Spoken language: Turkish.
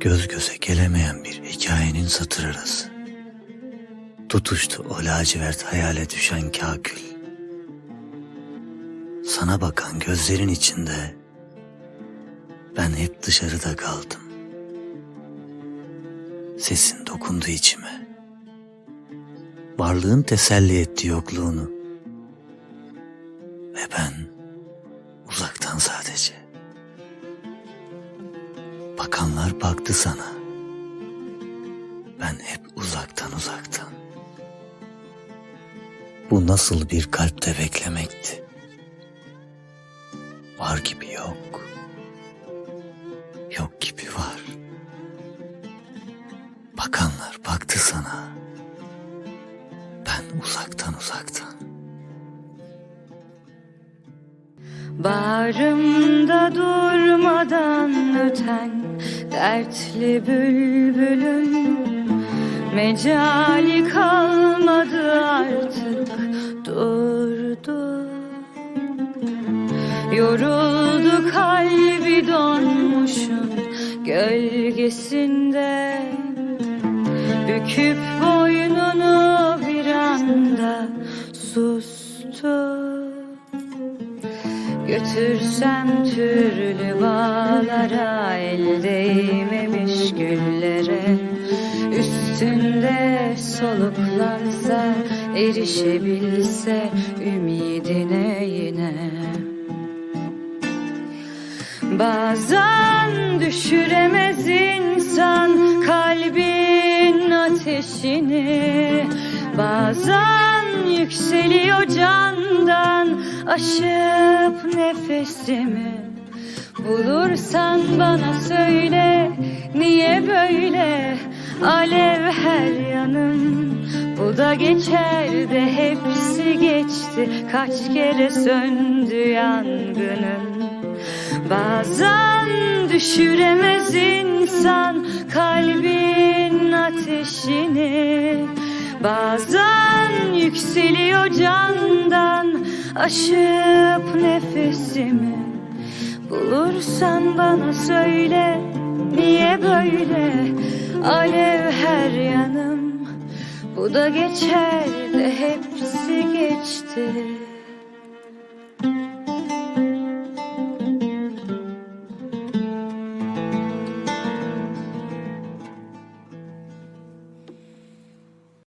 Göz göze gelemeyen bir hikayenin satır arası. Tutuştu o lacivert hayale düşen kakül. Sana bakan gözlerin içinde ben hep dışarıda kaldım. Sesin dokundu içime. Varlığın teselli etti yokluğunu. Ve ben uzaktan sadece. Bakanlar baktı sana. Ben hep uzaktan uzaktan. Bu nasıl bir kalpte beklemekti? Var gibi yok. Yok gibi var. Bakanlar baktı sana. Ben uzaktan uzaktan. Bağrımda durmadan öten dertli bülbülün Mecali kalmadı artık. Durdu Yoruldu kalbi donmuşun gölgesinde. Büküp boynunu Götürsem türlü bağlara El değmemiş güllere. Üstünde soluklansa Erişebilse ümidine yine. Bazen düşüremez insan kalbin ateşini. Bazen yükseliyor candan aşıp nefesimi. Bulursan bana söyle niye böyle? Alev her yanım Bu da geçer de hepsi geçti. Kaç kere söndü yangının Bazen düşüremez insan kalbin ateşini Bazen yükseliyor candan aşıp nefesimi. Bulursan bana söyle niye böyle? Alev her yanım. Bu da geçer de hepsi geçti